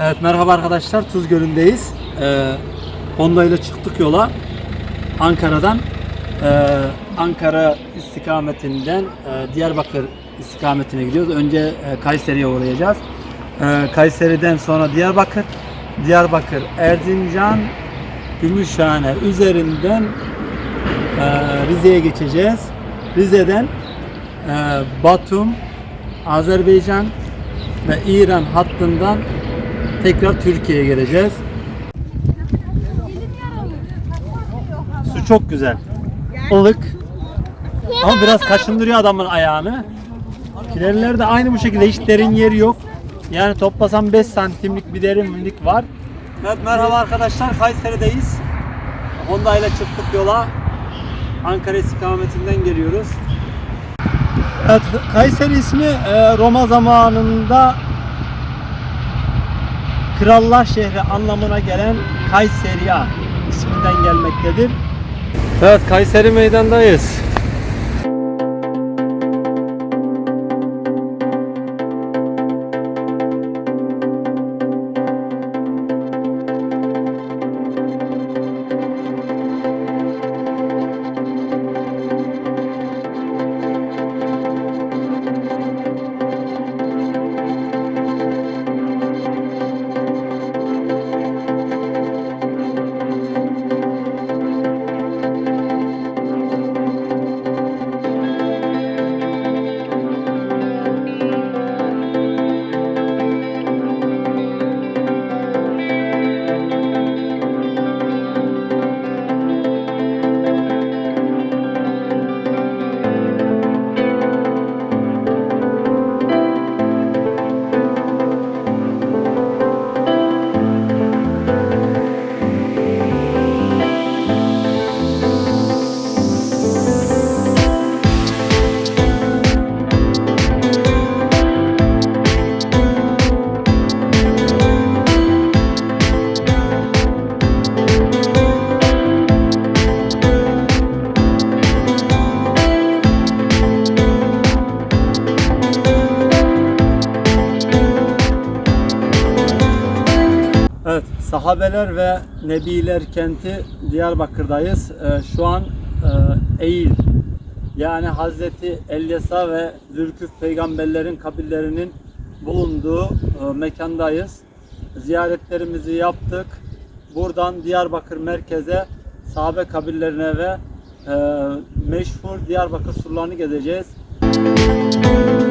Evet merhaba arkadaşlar Tuz Gölü'ndeyiz. Ee, Honda ile çıktık yola. Ankara'dan ee, Ankara istikametinden ee, Diyarbakır istikametine gidiyoruz. Önce ee, Kayseri'ye uğrayacağız. Ee, Kayseri'den sonra Diyarbakır, Diyarbakır, Erzincan, Gümüşhane üzerinden ee, Rize'ye geçeceğiz. Rize'den ee, Batum, Azerbaycan ve İran hattından tekrar Türkiye'ye geleceğiz. Su çok güzel. Ilık. Ama biraz kaşındırıyor adamın ayağını. Kilerler de aynı bu şekilde hiç derin yeri yok. Yani toplasam 5 santimlik bir derinlik var. Evet merhaba arkadaşlar Kayseri'deyiz. Honda ile çıktık yola. Ankara istikametinden geliyoruz. Evet, Kayseri ismi e, Roma zamanında Krallar şehri anlamına gelen Kayseria isminden gelmektedir. Evet Kayseri meydandayız. Nebiler kenti Diyarbakır'dayız. Ee, şu an e, Eğil yani Hazreti Elyasa ve Zülküf peygamberlerin kabirlerinin bulunduğu e, mekandayız. Ziyaretlerimizi yaptık. Buradan Diyarbakır merkeze sahabe kabirlerine ve e, meşhur Diyarbakır surlarını gezeceğiz. Evet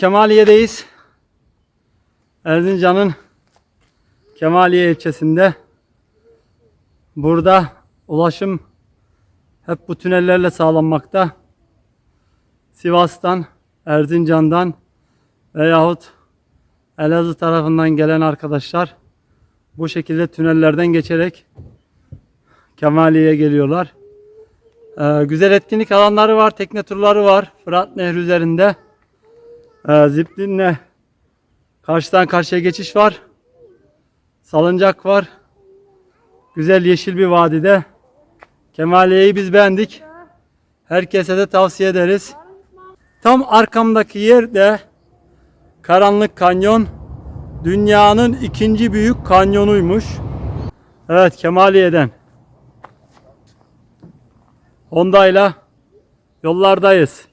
Kemaliye'deyiz. Erzincan'ın Kemaliye ilçesinde. Burada ulaşım hep bu tünellerle sağlanmakta. Sivas'tan, Erzincan'dan veyahut Elazığ tarafından gelen arkadaşlar bu şekilde tünellerden geçerek Kemaliye'ye geliyorlar. Ee, güzel etkinlik alanları var, tekne turları var Fırat Nehri üzerinde. Ee, ziplinle karşıdan karşıya geçiş var. Salıncak var. Güzel yeşil bir vadide. Kemaliye'yi biz beğendik. Herkese de tavsiye ederiz. Tam arkamdaki yerde Karanlık Kanyon dünyanın ikinci büyük kanyonuymuş. Evet Kemaliye'den. Honda yollardayız.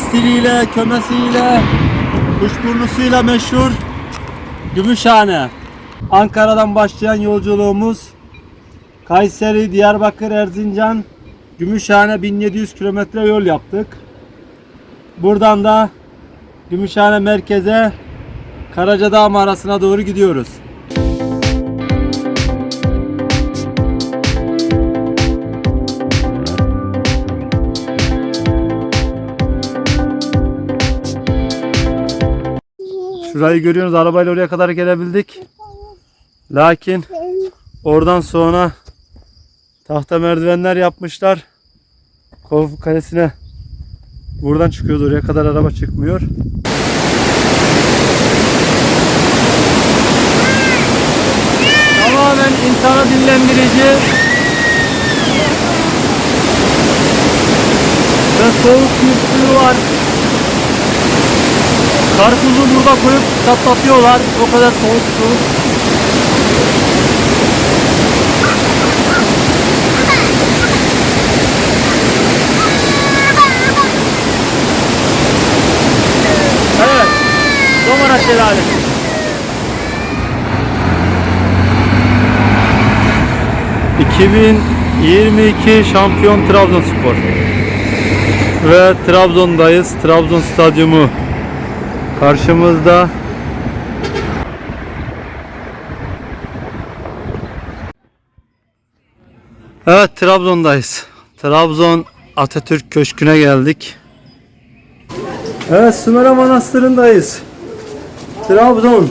Pestiliyle, kömesiyle, kuşburnusuyla meşhur Gümüşhane. Ankara'dan başlayan yolculuğumuz Kayseri, Diyarbakır, Erzincan, Gümüşhane 1700 kilometre yol yaptık. Buradan da Gümüşhane merkeze Karacadağ mağarasına doğru gidiyoruz. Şurayı görüyorsunuz arabayla oraya kadar gelebildik. Lakin oradan sonra tahta merdivenler yapmışlar. Korfu Kalesi'ne buradan çıkıyoruz oraya kadar araba çıkmıyor. Tamamen insana dinlendirici ve soğuk bir suyu var. Karpuzu burada koyup çatlatıyorlar. O kadar soğuk su. Evet. Domana Şelalesi. ...2022 şampiyon Trabzonspor. Ve Trabzon'dayız. Trabzon Stadyumu Karşımızda Evet Trabzon'dayız. Trabzon Atatürk Köşkü'ne geldik. Evet Sümele Manastırı'ndayız. Trabzon.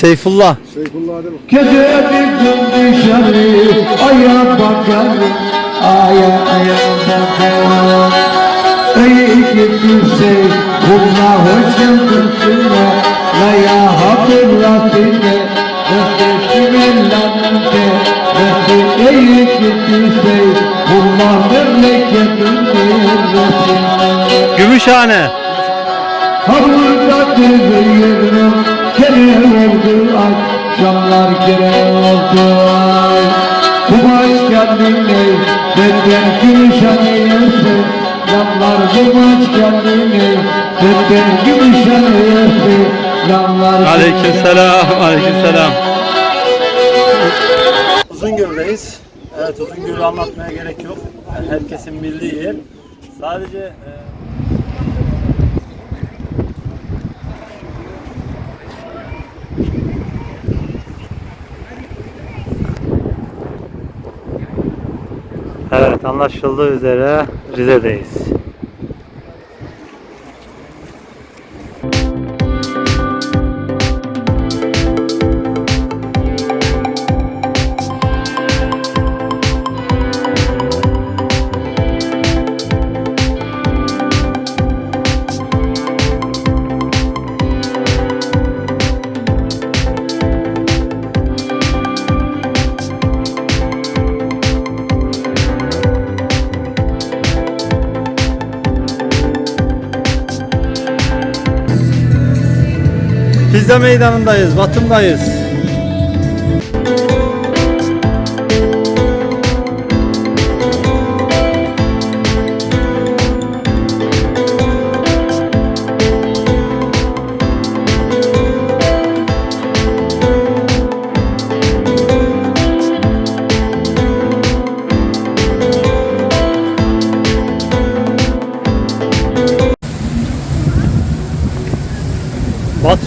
Seyfullah. Seyfullah hadi bak. Gece bir gün dışarı aya bakarım Aya aya bakarım Ey gitmişse Bununla hoş geldin süre Laya hatırlatınca Nefesimin lanete Nefes ey gitmişse Bununla memleketimdir Resimler Gümüşhane. Akşamlar kere oldu Kumaş kendine Benden gümüşen eylesin Lamlar kumaş kendine Benden gümüşen eylesin Lamlar Aleykümselam. Aleykümselam. Uzungöl'deyiz. Evet Uzungöl'ü anlatmaya gerek yok. Herkesin bildiği yer. Sadece e, Evet anlaşıldığı üzere Rize'deyiz. Pizza meydanındayız, Batım'dayız.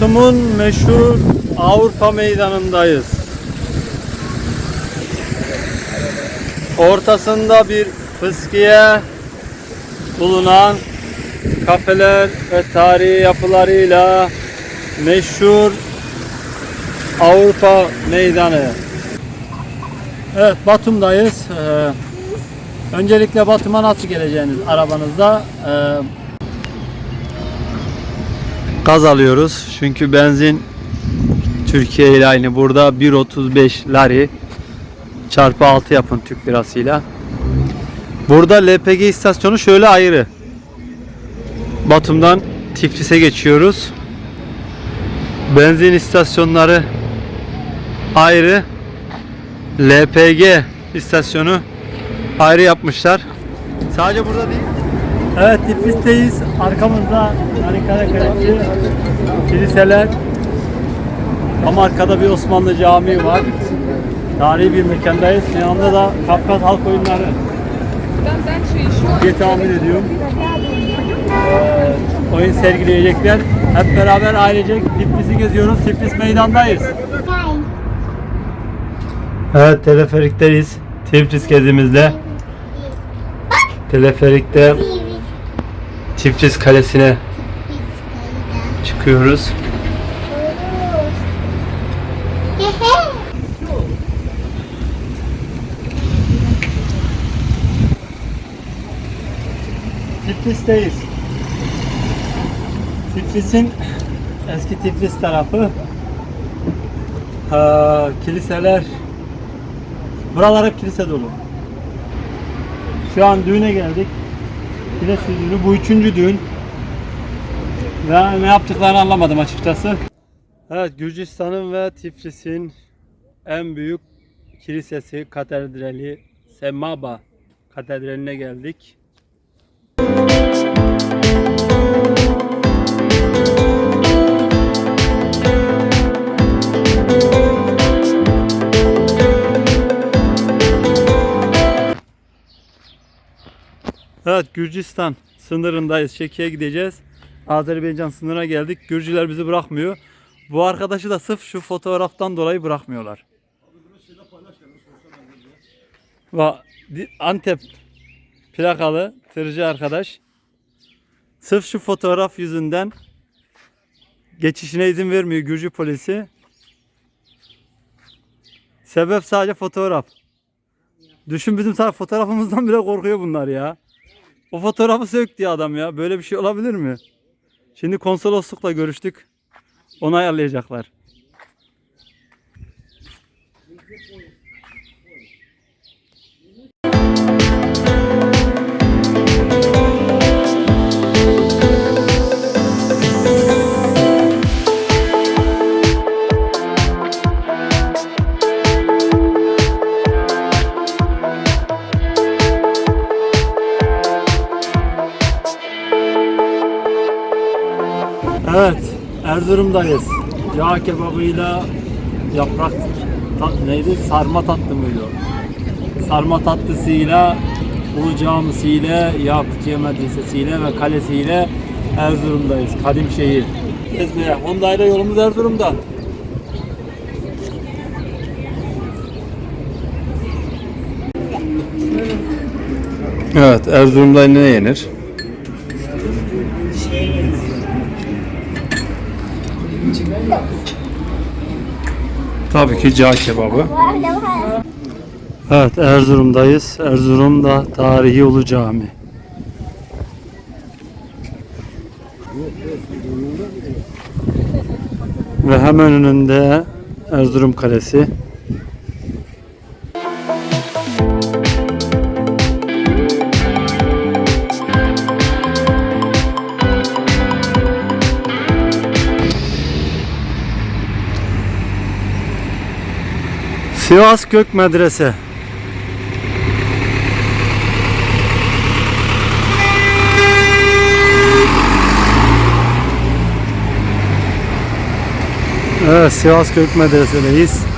Batum'un meşhur Avrupa Meydanı'ndayız. Ortasında bir fıskiye bulunan kafeler ve tarihi yapılarıyla meşhur Avrupa Meydanı. Evet Batum'dayız. Ee, öncelikle Batum'a nasıl geleceğiniz arabanızda e, gaz alıyoruz. Çünkü benzin Türkiye ile aynı. Burada 1.35 lari çarpı 6 yapın Türk lirasıyla. Burada LPG istasyonu şöyle ayrı. Batum'dan Tiflis'e geçiyoruz. Benzin istasyonları ayrı. LPG istasyonu ayrı yapmışlar. Sadece burada değil. Evet Tiflis'teyiz. Arkamızda Harikale Kalesi, kiliseler. Ama arkada bir Osmanlı camii var. Tarihi bir mekandayız. Yanında da Kafkas Halk Oyunları diye tahmin ediyorum. Ee, oyun sergileyecekler. Hep beraber ailecek Tiflis'i geziyoruz. Tiflis meydandayız. Evet teleferikteyiz. Tiflis gezimizde. Teleferikte Tiflis Kalesi'ne çıkıyoruz. Tiflis'teyiz. Tiflis'in eski Tiflis tarafı. Ha, kiliseler. Buralar hep kilise dolu. Şu an düğüne geldik. Kilise düğünü. Bu üçüncü düğün. Ve ne yaptıklarını anlamadım açıkçası. Evet Gürcistan'ın ve Tiflis'in en büyük kilisesi katedrali Semaba katedraline geldik. Evet Gürcistan sınırındayız. Çekiye gideceğiz. Azerbaycan sınırına geldik. Gürcüler bizi bırakmıyor. Bu arkadaşı da sırf şu fotoğraftan dolayı bırakmıyorlar. Va Antep plakalı tırcı arkadaş. Sırf şu fotoğraf yüzünden geçişine izin vermiyor Gürcü polisi. Sebep sadece fotoğraf. Düşün bizim sadece fotoğrafımızdan bile korkuyor bunlar ya. O fotoğrafı sök diye adam ya. Böyle bir şey olabilir mi? Şimdi konsoloslukla görüştük. Onu ayarlayacaklar. Erzurum'dayız. Yağ kebabıyla yaprak tat, neydi? Sarma tatlı mıydı? Sarma tatlısıyla, Ulu Camisi'yle, Yakutiye Medresesi'yle ve kalesiyle Erzurum'dayız. Kadim şehir. Gezmeye. Honda ile yolumuz Erzurum'da. Evet, Erzurum'da ne yenir? Tabii ki cağ kebabı. Evet Erzurum'dayız. Erzurum'da tarihi Ulu Cami. Ve hemen önünde Erzurum Kalesi. Sivas Gök Medrese. Evet Sivas Gök Medrese'deyiz.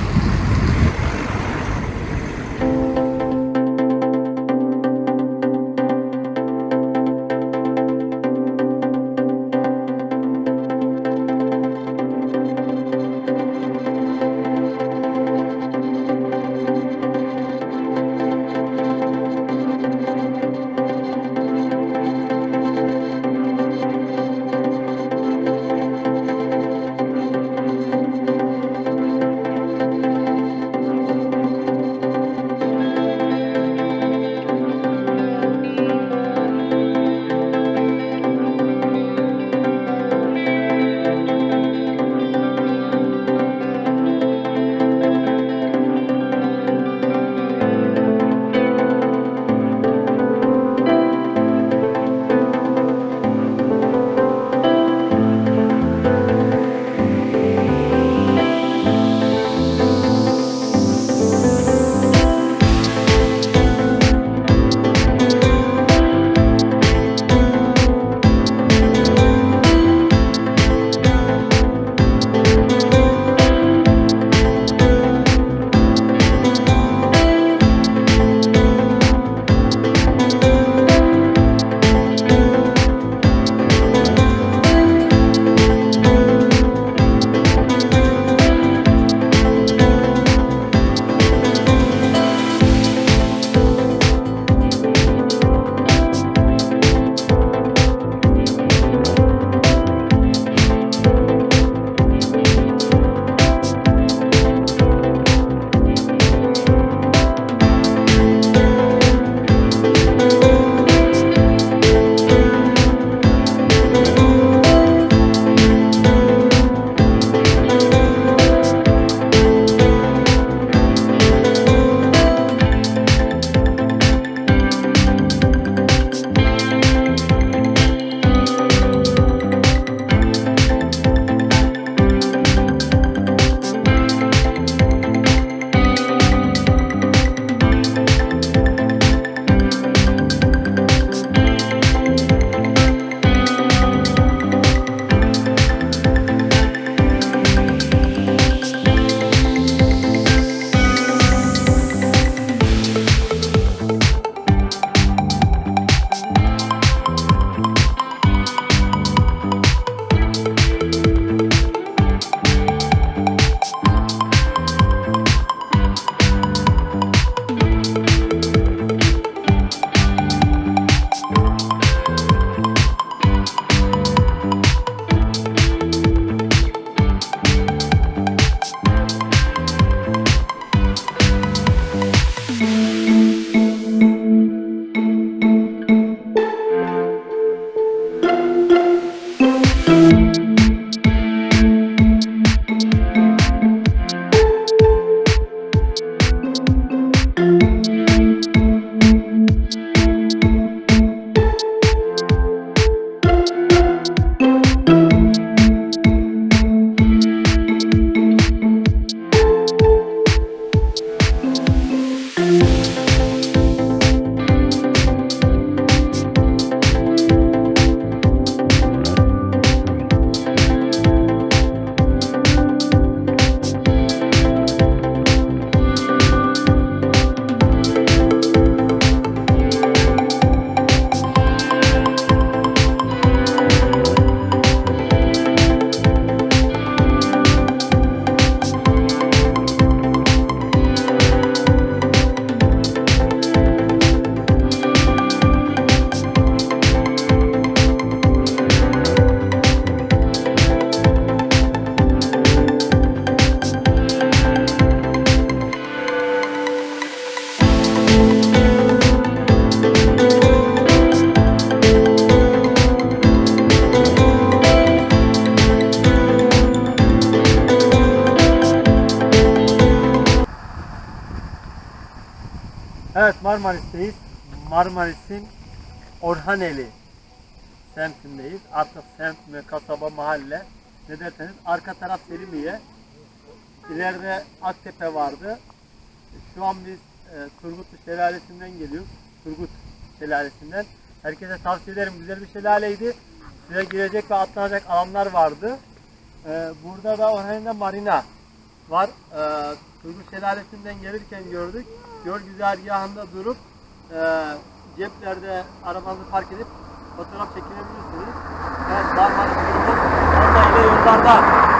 Marmaris'in Orhaneli semtindeyiz. Artık semt mi, kasaba, mahalle ne derseniz. Arka taraf Selimiye. İleride Aktepe vardı. Şu an biz e, Turgutlu Şelalesi'nden geliyoruz. Turgut Şelalesi'nden. Herkese tavsiye ederim. Güzel bir şelaleydi. Size girecek ve atlanacak alanlar vardı. E, burada da Orhaneli'de marina var. E, Turgut Şelalesi'nden gelirken gördük. Göl güzergahında durup e, ceplerde arabanızı park edip fotoğraf çekinebilirsiniz. Evet, Marmaris Honda ile yollarda.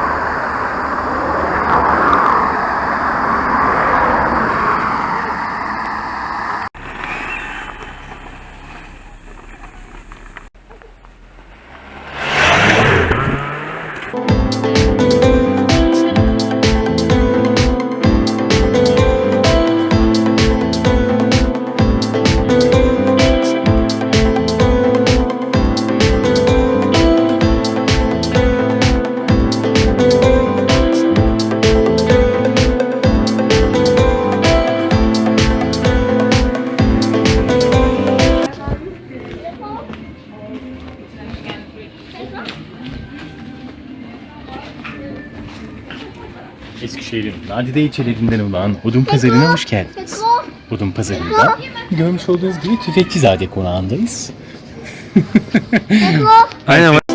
Nadide ilçelerinden olan Odun Pazarı'na hoş geldiniz. Odun Pazarı'nda görmüş olduğunuz gibi Tüfekçizade konağındayız. Aynen